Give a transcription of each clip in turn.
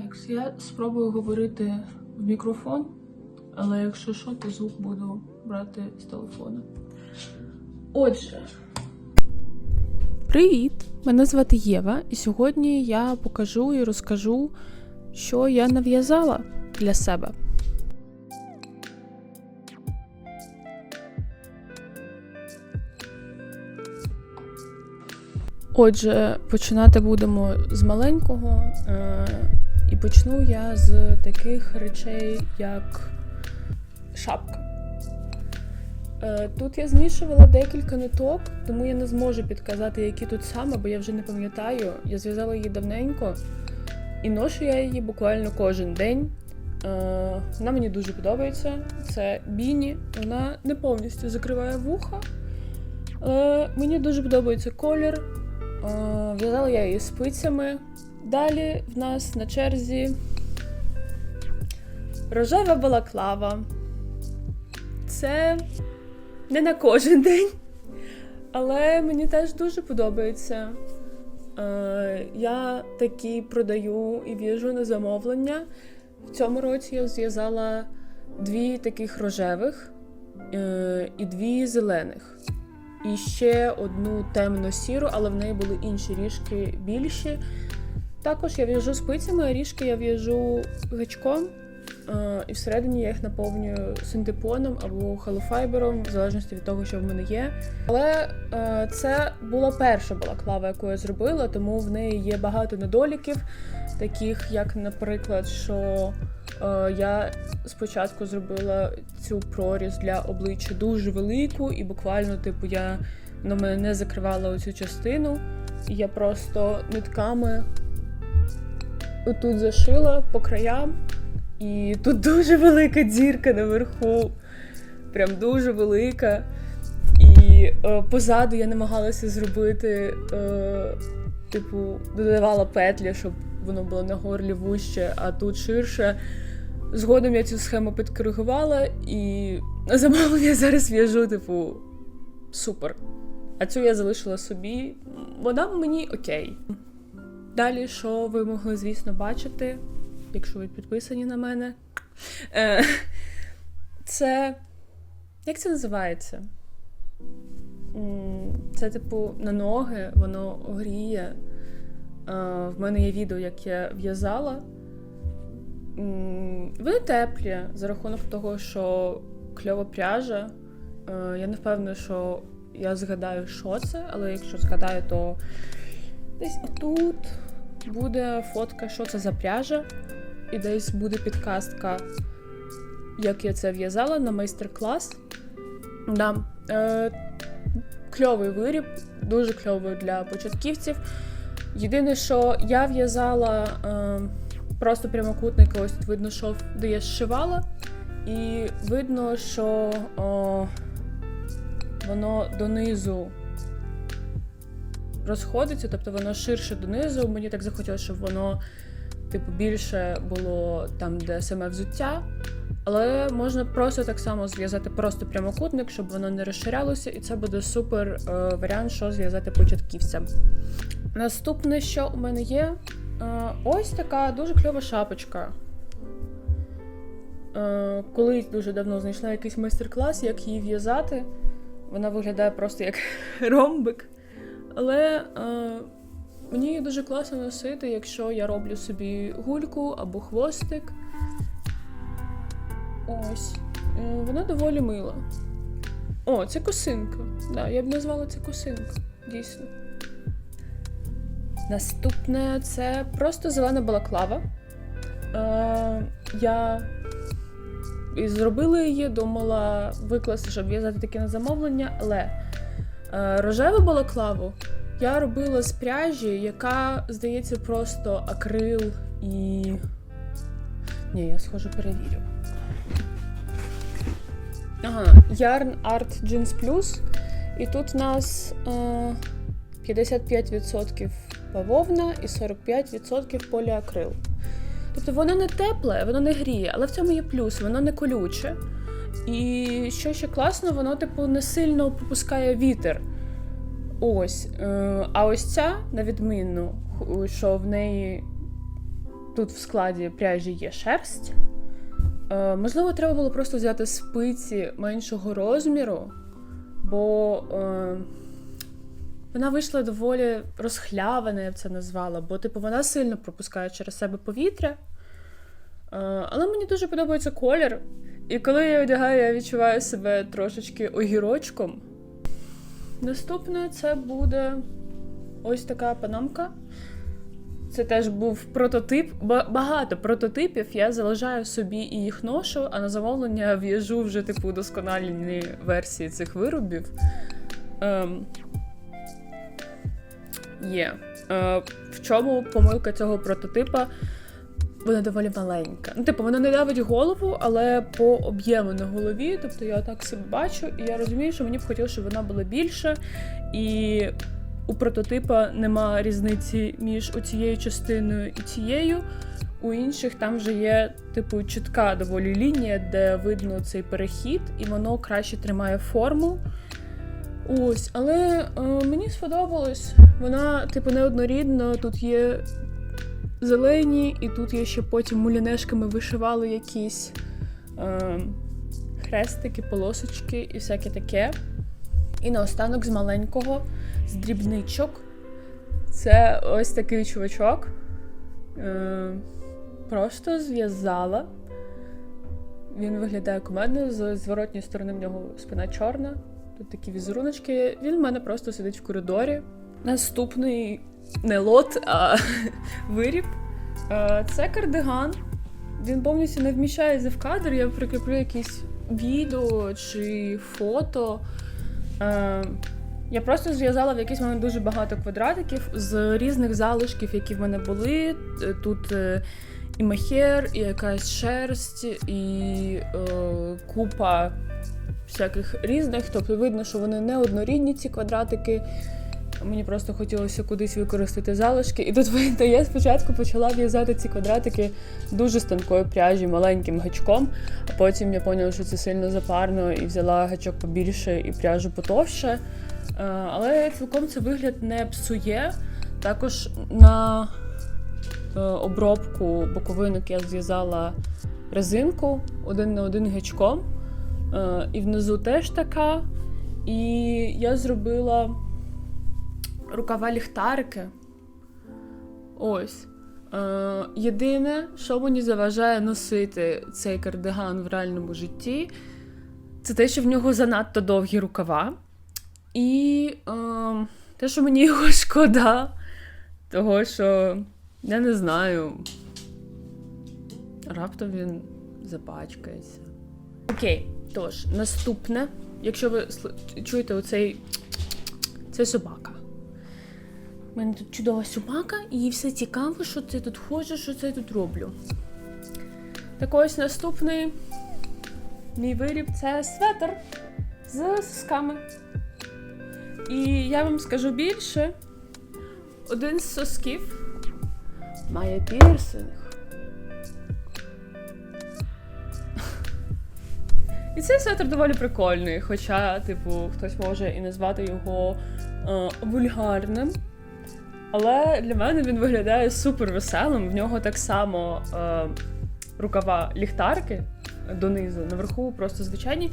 Так, я спробую говорити в мікрофон, але якщо що, то звук буду брати з телефона. Отже. Привіт! Мене звати Єва, і сьогодні я покажу і розкажу, що я нав'язала для себе. Отже, починати будемо з маленького. Е, і почну я з таких речей, як шапка. Е, Тут я змішувала декілька ниток, тому я не зможу підказати, які тут саме, бо я вже не пам'ятаю. Я зв'язала її давненько і ношу я її буквально кожен день. Е, Вона мені дуже подобається. Це біні, вона не повністю закриває вуха. Але мені дуже подобається колір. Е, В'язала я її спицями. Далі в нас на черзі рожева балаклава. Це не на кожен день, але мені теж дуже подобається. Е, я такі продаю і в'яжу на замовлення. В цьому році я зв'язала дві таких рожевих е, і дві зелених. І ще одну темно-сіру, але в неї були інші ріжки більші. Також я в'яжу спицями, ріжки я в'яжу гачком, е, і всередині я їх наповнюю синтепоном або холофайбером, в залежності від того, що в мене є. Але е, це була перша балаклава, яку я зробила, тому в неї є багато недоліків, таких як, наприклад, що е, я спочатку зробила цю проріз для обличчя дуже велику, і буквально, типу, я на мене не закривала оцю частину. І я просто нитками отут зашила по краям, і тут дуже велика дірка наверху. Прям дуже велика. І е, позаду я намагалася зробити, е, типу, додавала петлі, щоб воно було на горлі вужче, а тут ширше. Згодом я цю схему підкоригувала і на замовлення зараз в'яжу, типу, супер. А цю я залишила собі. Вона мені окей. Далі, що ви могли, звісно, бачити, якщо ви підписані на мене. Е, Це. Як це називається? Це, типу, на ноги, воно гріє. Е, В мене є відео, як я в'язала. Вони теплі за рахунок того, що кльова пряжа. Е, Я не впевнена, що я згадаю, що це, але якщо згадаю, то десь отут буде фотка, що це за пряжа, і десь буде підказка, як я це в'язала на майстер-клас. Да. Е, кльовий виріб, дуже кльовий для початківців. Єдине, що я в'язала е, просто прямокутники, ось тут видно шов, де я зшивала, і видно, що о, воно донизу розходиться, тобто воно ширше донизу. Мені так захотілося, щоб воно типу більше було там, де саме взуття. Але можна просто так само зв'язати просто прямокутник, щоб воно не розширялося, і це буде супер е, варіант, що зв'язати початківцям. Наступне, що у мене є, е, ось така дуже кльова шапочка. Е, колись дуже давно знайшла якийсь майстер-клас, як її в'язати. Вона виглядає просто як ромбик. Але е, мені дуже класно носити, якщо я роблю собі гульку або хвостик. Ось. Е, вона доволі мила. О, це косинка. Да, я б назвала це косинка, дійсно. Наступне це просто зелена балаклава. Е, я і зробила її, думала викласти, щоб в'язати таке на замовлення, але рожеву балаклаву я робила з пряжі, яка, здається, просто акрил і. Ні, я схоже перевірю. Ага, Yarn Art Jeans Plus. І тут у нас е, 55% бавовна і 45% поліакрил. Тобто воно не тепле, воно не гріє, але в цьому є плюс, воно не колюче. І що ще класно, воно, типу, не сильно пропускає вітер. Ось. Е, а ось ця, на відмінну, що в неї тут в складі пряжі є шерсть. Е, можливо, треба було просто взяти спиці меншого розміру, бо е, вона вийшла доволі розхлявана, я б це назвала, бо типу, вона сильно пропускає через себе повітря. Але мені дуже подобається колір. І коли я одягаю, я відчуваю себе трошечки огірочком. Наступне це буде ось така панамка. Це теж був прототип. Ба- Багато прототипів я залишаю собі і їх ношу, а на замовлення в'яжу вже типу удосконалені версії цих виробів. Ем, є. Е, в чому помилка цього прототипа? Вона доволі маленька. Ну, типу, вона не давить голову, але по об'єму на голові. Тобто я так себе бачу, і я розумію, що мені б хотілося, щоб вона була більша. І у прототипа нема різниці між цією частиною і цією. У інших там вже є, типу, чітка доволі лінія, де видно цей перехід, і воно краще тримає форму. Ось, але е, мені сподобалось. Вона, типу, неоднорідна. Тут є зелені, і тут я ще потім мулінешками вишивали якісь е, хрестики, полосочки і всяке таке. І наостанок з маленького, з дрібничок. Це ось такий чувачок. Е, просто зв'язала. Він виглядає кумедно, з зворотньої сторони в нього спина чорна. Тут такі візеруночки. Він в мене просто сидить в коридорі. Наступний не лот, а виріб. Е, Це кардиган. Він повністю не вміщається в кадр. Я прикріплю якісь відео чи фото. Е, Я просто зв'язала в якийсь момент дуже багато квадратиків з різних залишків, які в мене були. Е, Тут і махер, і якась шерсть, і е, купа всяких різних. Тобто видно, що вони не однорідні, ці квадратики. Мені просто хотілося кудись використати залишки. І тут видно, я спочатку почала в'язати ці квадратики дуже з тонкої пряжі, маленьким гачком, а потім я поняла, що це сильно запарно, і взяла гачок побільше і пряжу потовще. Е, Але цілком це вигляд не псує. Також на е, обробку боковинок я зв'язала резинку один на один гачком. Е, І внизу теж така. І я зробила рукава ліхтарики. Ось. Е, єдине, що мені заважає носити цей кардиган в реальному житті, це те, що в нього занадто довгі рукава. І е, те, що мені його шкода, того, що я не знаю. Раптом він запачкається. Окей, тож, наступне, якщо ви чуєте оцей. Це собака. У мене тут чудова собака, і їй все цікаво, що це тут ходжу, що це тут роблю. Так ось наступний мій виріб це светр з сосками. І я вам скажу більше: один з сосків має пірсинг. І цей светр доволі прикольний, хоча, типу, хтось може і назвати його е, вульгарним. Але для мене він виглядає супер веселим. В нього так само е, рукава ліхтарки донизу, наверху просто звичайні.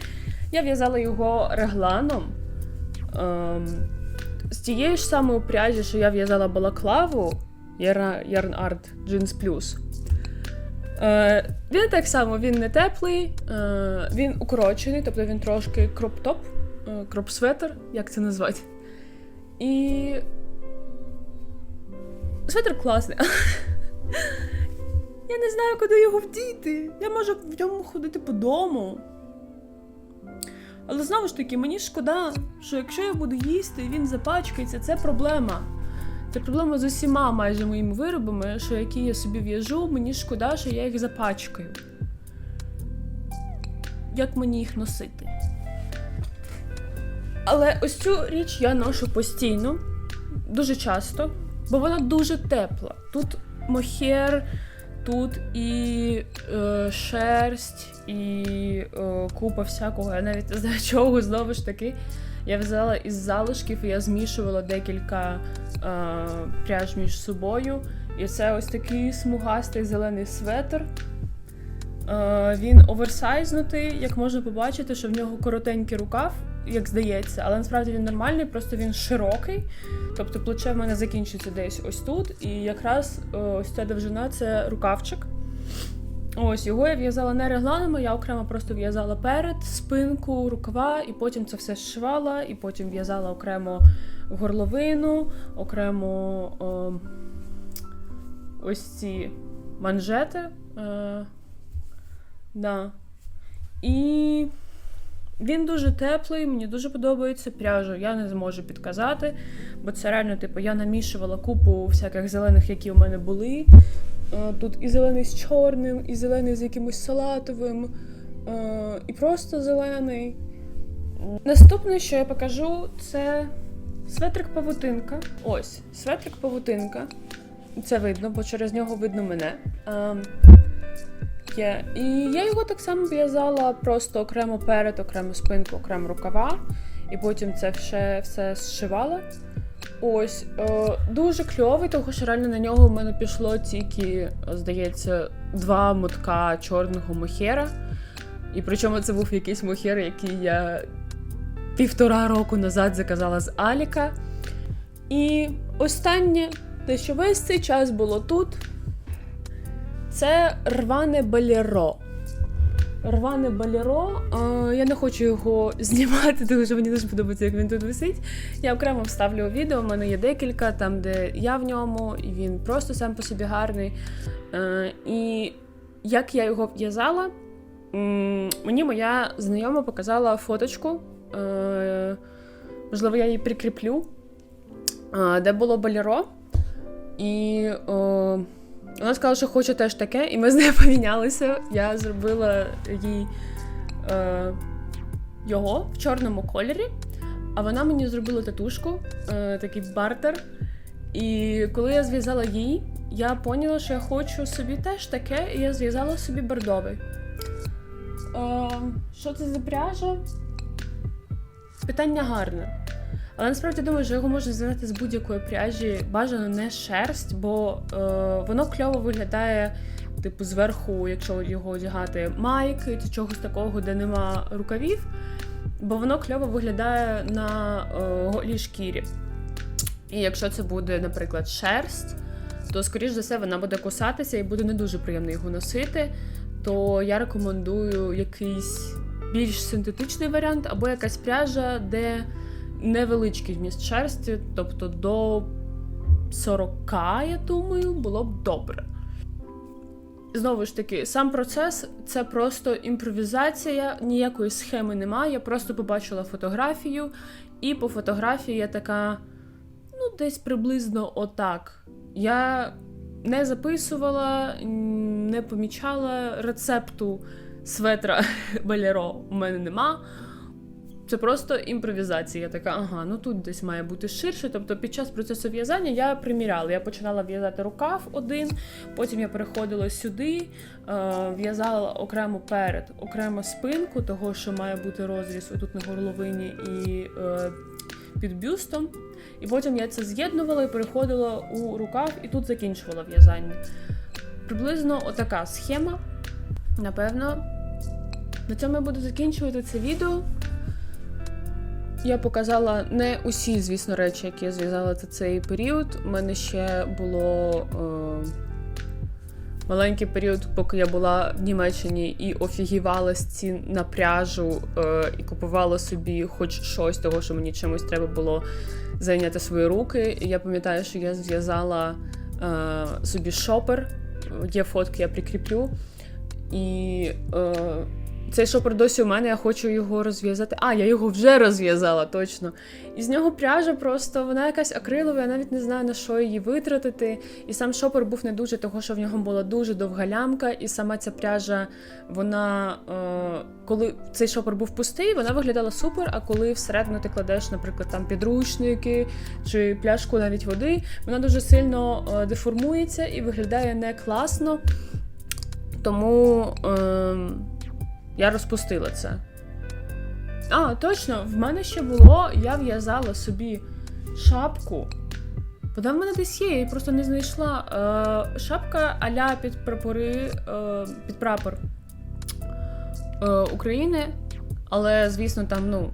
Я в'язала його регланом. Е, з тієї ж самої пряжі, що я в'язала балаклаву Yarn Art Jeans Plus. Е, він так само він не теплий, е, він укорочений, тобто він трошки кроп-топ, е, кроп-светр, як це назвати. І. Светр класний. Я не знаю, куди його вдіти. Я можу в ньому ходити по дому. Але знову ж таки, мені шкода, що якщо я буду їсти він запачкається, це проблема. Це проблема з усіма майже моїми виробами, що які я собі в'яжу, мені шкода, що я їх запачкаю. Як мені їх носити? Але ось цю річ я ношу постійно, дуже часто, бо вона дуже тепла. Тут мохер, тут і е, шерсть, і е, купа всякого. Я навіть знаю чого знову ж таки. Я взяла із залишків, і я змішувала декілька е, пряж між собою. І це ось такий смугастий зелений светр. Е, Він оверсайзнутий, як можна побачити, що в нього коротенький рукав, як здається, але насправді він нормальний, просто він широкий. Тобто плече в мене закінчується десь ось тут. І якраз е, ось ця довжина це рукавчик. Ось його я в'язала не регланами, я окремо просто в'язала перед, спинку, рукава, і потім це все зшивала, і потім в'язала окремо горловину, окремо е, ось ці манжети. Е, да. І він дуже теплий, мені дуже подобається пряжа. Я не зможу підказати, бо це реально, типу, я намішувала купу всяких зелених, які у мене були. Е, Тут і зелений з чорним, і зелений з якимось салатовим, е, і просто зелений. Наступне, що я покажу, це светрик павутинка. Ось, светрик павутинка. Це видно, бо через нього видно мене. Ем, є. І я його так само в'язала просто окремо перед, окремо спинку, окремо рукава. І потім це все, все зшивала. Ось, е, дуже кльовий, тому що реально на нього в мене пішло тільки, здається, два мотка чорного мохера. І причому це був якийсь мохер, який я півтора року назад заказала з Аліка. І останнє, те, що весь цей час було тут, це рване балеро. Рване балеро. Е, я не хочу його знімати, тому що мені дуже подобається, як він тут висить. Я окремо вставлю відео, у мене є декілька, там, де я в ньому, і він просто сам по собі гарний. Е, і як я його в'язала, мені моя знайома показала фоточку. Е, можливо, я її прикріплю, де було балеро. І вона сказала, що хоче теж таке, і ми з нею помінялися. Я зробила їй е, його в чорному кольорі, а вона мені зробила татушку, е, такий бартер. І коли я зв'язала їй, я поняла, що я хочу собі теж таке, і я зв'язала собі бордовий. Е, що це за пряжа? Питання гарне. Але насправді думаю, що його можна зв'язати з будь-якої пряжі, бажано не шерсть, бо е, воно кльово виглядає, типу, зверху, якщо його одягати майки чи чогось такого, де нема рукавів, бо воно кльово виглядає на е, голій шкірі. І якщо це буде, наприклад, шерсть, то, скоріш за все, вона буде кусатися і буде не дуже приємно його носити. То я рекомендую якийсь більш синтетичний варіант, або якась пряжа, де невеличкий вміст шерсті, тобто до 40, я думаю, було б добре. Знову ж таки, сам процес це просто імпровізація, ніякої схеми немає. Я просто побачила фотографію, і по фотографії я така, ну, десь приблизно отак. Я не записувала, не помічала рецепту светра Балеро у мене нема. Це просто імпровізація. Така, ага, ну тут десь має бути ширше. Тобто під час процесу в'язання я приміряла. Я починала в'язати рукав один, потім я переходила сюди, е, в'язала окремо перед, окремо спинку, того, що має бути розріз отут на горловині і е, під бюстом. І потім я це з'єднувала і переходила у рукав, і тут закінчувала в'язання. Приблизно отака схема. Напевно, на цьому я буду закінчувати це відео. Я показала не усі, звісно, речі, які я зв'язала за цей період. У мене ще було е, маленький період, поки я була в Німеччині і офігівала з цін на пряжу е, і купувала собі хоч щось, того, що мені чимось треба було зайняти свої руки. Я пам'ятаю, що я зв'язала е, собі шопер. Є фотки, я прикріплю. І е, цей шопер досі у мене, я хочу його розв'язати. А, я його вже розв'язала, точно. І з нього пряжа просто, вона якась акрилова, я навіть не знаю на що її витратити. І сам шопер був не дуже, того що в нього була дуже довга лямка, і сама ця пряжа, вона, е, коли цей шопер був пустий, вона виглядала супер. А коли всередину ти кладеш, наприклад, там підручники чи пляшку навіть води, вона дуже сильно е, деформується і виглядає не класно. Тому. Е, я розпустила це. А, точно, в мене ще було, я в'язала собі шапку Вона в мене десь є, я просто не знайшла. Е, шапка аля під прапори, е, під прапор е, України, але, звісно, там, ну,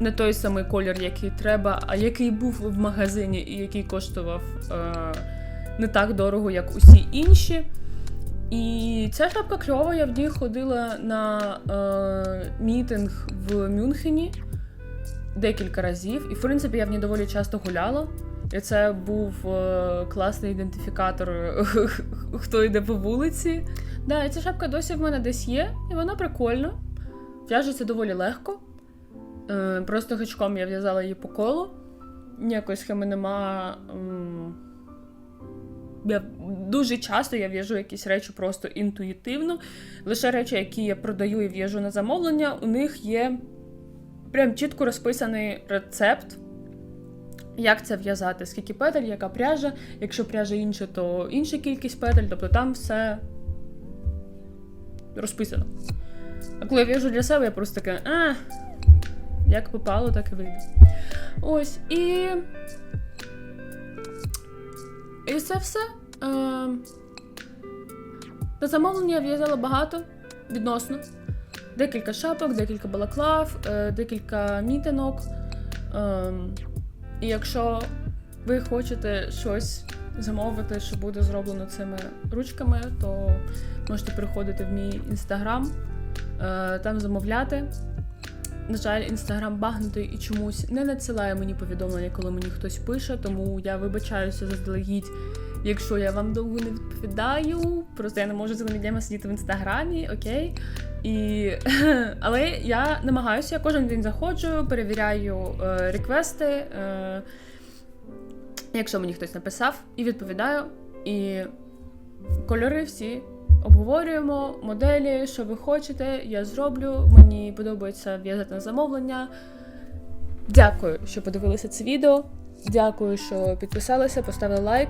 не той самий колір, який треба, а який був в магазині і який коштував е, не так дорого, як усі інші. І ця шапка кльова, я в ній ходила на е, мітинг в Мюнхені декілька разів. І, в принципі, я в ній доволі часто гуляла. І це був е, класний ідентифікатор, хто йде по вулиці. Да, і ця шапка досі в мене десь є, і вона прикольна. В'яжеться доволі легко. Е, просто гачком я в'язала її по колу. Ніякої схеми нема. м, Я дуже часто я в'яжу якісь речі просто інтуїтивно. Лише речі, які я продаю і в'яжу на замовлення, у них є прям чітко розписаний рецепт, як це в'язати, скільки петель, яка пряжа. Якщо пряжа інша, то інша кількість петель, тобто там все розписано. А коли я в'яжу для себе, я просто така, а, як попало, так і вийде. Ось, і. І це все. Е... На замовлення я в'язала багато відносно. Декілька шапок, декілька балаклав, е, декілька мітинок. Ем, і якщо ви хочете щось замовити, що буде зроблено цими ручками, то можете приходити в мій інстаграм, е, там замовляти. На жаль, інстаграм багнутий і чомусь не надсилає мені повідомлення, коли мені хтось пише, тому я вибачаюся заздалегідь, якщо я вам довго не відповідаю. Просто я не можу цілими днями сидіти в інстаграмі, окей. І... Але я намагаюся, я кожен день заходжу, перевіряю е, реквести, е, якщо мені хтось написав, і відповідаю. І кольори всі обговорюємо, моделі, що ви хочете, я зроблю. Мені подобається в'язати на замовлення. Дякую, що подивилися це відео. Дякую, що підписалися, поставили лайк.